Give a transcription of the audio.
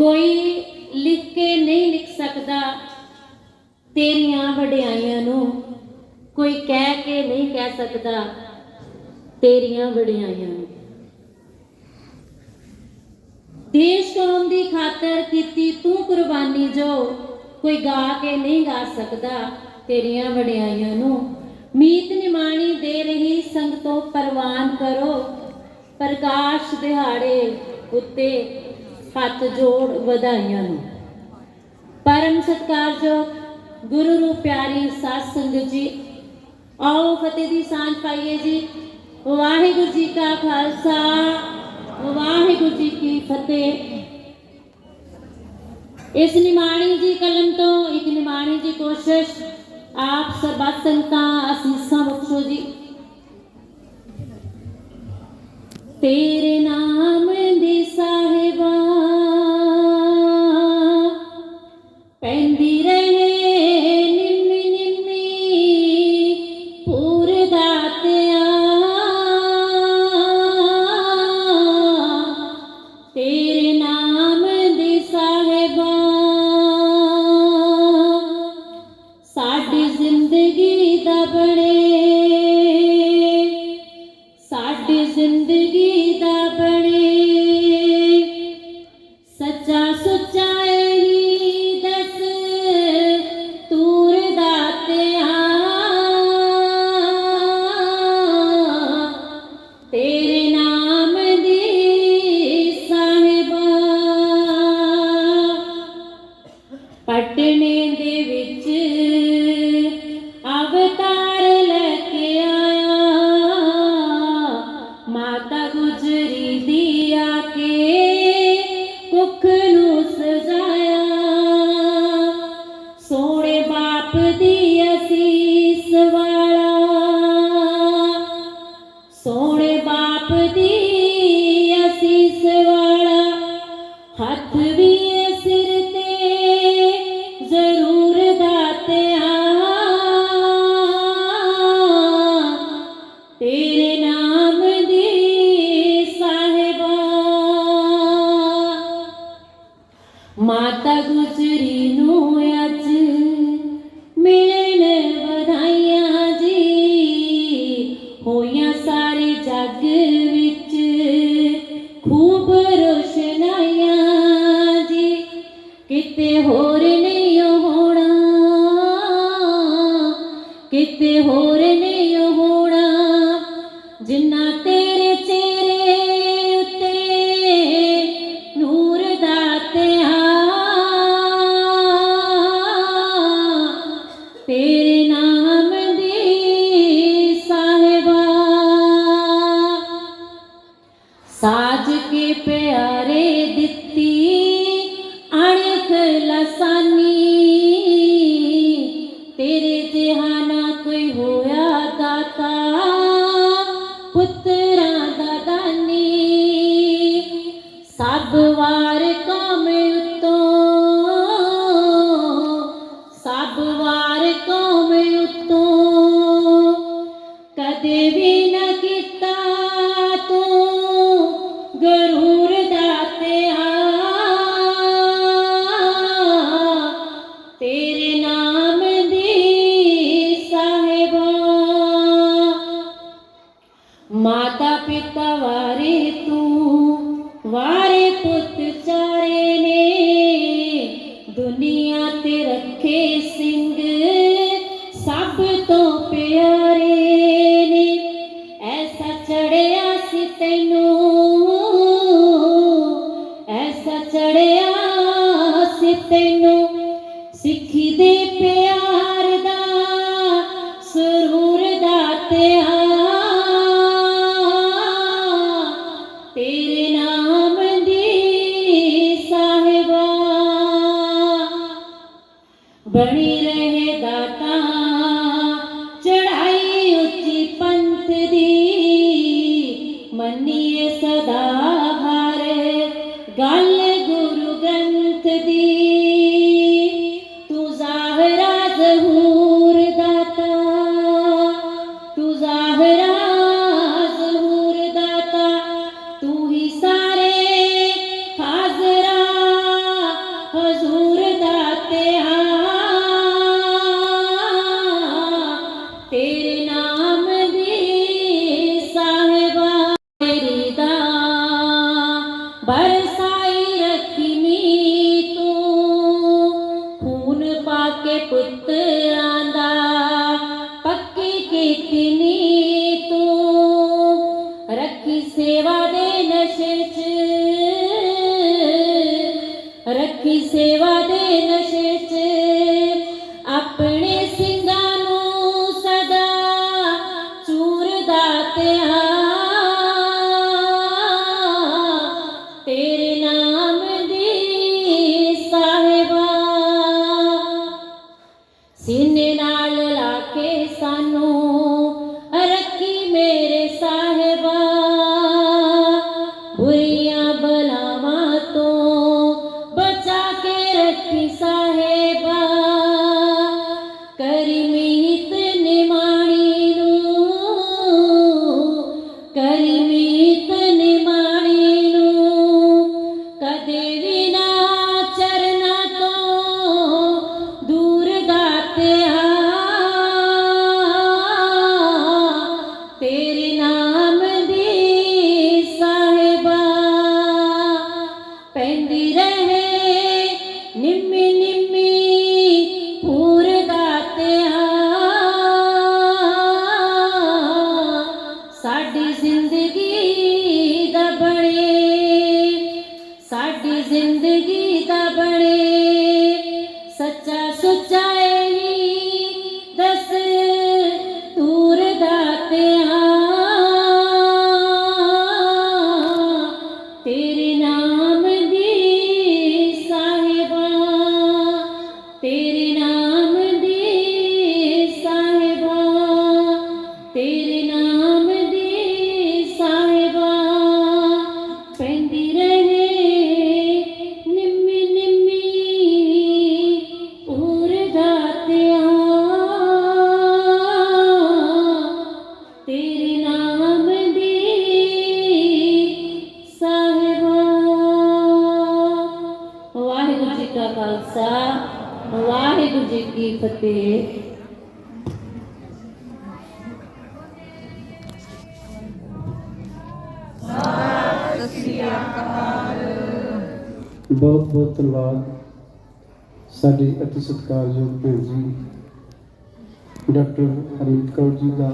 ਕੋਈ ਲਿਖ ਕੇ ਨਹੀਂ ਲਿਖ ਸਕਦਾ। ਤੇਰੀਆਂ ਵਡਿਆਈਆਂ ਨੂੰ ਕੋਈ ਕਹਿ ਕੇ ਨਹੀਂ ਕਹਿ ਸਕਦਾ। ਤੇਰੀਆਂ ਵਡਿਆਈਆਂ ਨੂੰ। ਦੇਸ਼ ਕੌਮ ਦੀ ਖਾਤਰ ਕੀਤੀ ਤੂੰ ਕੁਰਬਾਨੀ ਜੋ ਕੋਈ ਗਾ ਕੇ ਨਹੀਂ ਗਾ ਸਕਦਾ। ਤੇਰੀਆਂ ਵਡਿਆਈਆਂ ਨੂੰ ਮੀਤ ਨਿਮਾਣੀ ਦੇ ਰਹੀ ਸੰਗਤੋਂ ਪਰਵਾਨ ਕਰੋ। ਪ੍ਰਕਾਸ਼ ਦਿਹਾੜੇ ਉੱਤੇ ਹੱਥ ਜੋੜ ਵਧਾਈਆਂ ਨੂੰ। ਪਰਮ ਸਤਿਕਾਰਯੋਗ ਗੁਰੂ ਰੂ ਪਿਆਰੀ ਸਾਧ ਸੰਗਤ ਜੀ, ਆਓ ਫਤਿਹ ਦੀ ਸਾਂਝ ਪਾਈਏ ਜੀ। ਵਾਹਿਗੁਰੂ ਜੀ ਕਾ ਖਾਲਸਾ, ਵਾਹਿਗੁਰੂ ਜੀ ਕੀ ਫਤਿਹ। ਇਸ ਨਿਮਾਣੀ ਜੀ ਕਲਮ ਤੋਂ ਇੱਕ ਨਿਮਾਣੀ ਜੀ ਕੋਸ਼ਿਸ਼, ਆਪ ਸਰਬੱਤ ਸੰਗਤਾਂ ਅਸੀਸਾਂ ਬਖਸ਼ੋ ਜੀ। ਤੇ ਹੋਰ ਨਹੀਂ ਹੋਣਾ ਜਿੰਨਾ ਤੇ até ਫਤਿਹ। ਬਹੁਤ ਬਹੁਤ ਧੰਨਵਾਦ ਸਾਡੇ ਅਤੀ ਸਤਿਕਾਰਯੋਗ ਭੈਣ ਜੀ ਡਾਕਟਰ ਹਰਮੀਤ ਕੌਰ ਜੀ ਦਾ